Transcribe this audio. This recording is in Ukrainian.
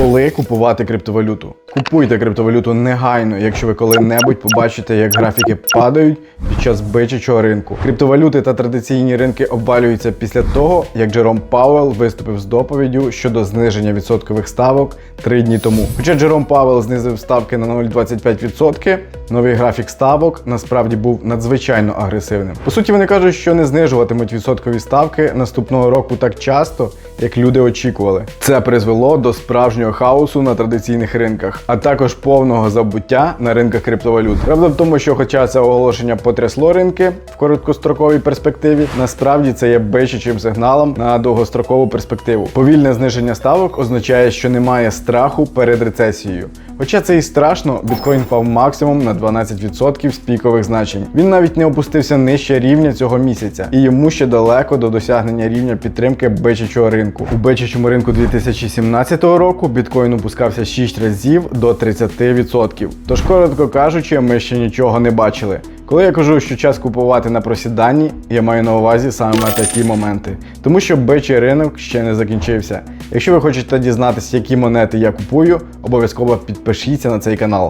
Коли купувати криптовалюту? Купуйте криптовалюту негайно, якщо ви коли-небудь побачите, як графіки падають під час бичачого ринку. Криптовалюти та традиційні ринки обвалюються після того, як Джером Пауелл виступив з доповіддю щодо зниження відсоткових ставок три дні тому. Хоча Джером Пауелл знизив ставки на 0,25%, новий графік ставок насправді був надзвичайно агресивним. По суті, вони кажуть, що не знижуватимуть відсоткові ставки наступного року так часто, як люди очікували. Це призвело до справжнього хаосу на традиційних ринках, а також повного забуття на ринках криптовалют. Правда в тому, що хоча це оголошення потрясло ринки в короткостроковій перспективі, насправді це є бичачим сигналом на довгострокову перспективу. Повільне зниження ставок означає, що немає страху перед рецесією. Хоча це і страшно, біткоін впав максимум на 12% з пікових значень. Він навіть не опустився нижче рівня цього місяця, і йому ще далеко до досягнення рівня підтримки бичачого ринку. У бичачому ринку 2017 року біткоін опускався 6 разів до 30%. Тож, коротко кажучи, ми ще нічого не бачили. Коли я кажу, що час купувати на просіданні, я маю на увазі саме такі моменти, тому що бичий ринок ще не закінчився. Якщо ви хочете дізнатися, які монети я купую, обов'язково підпишіться на цей канал.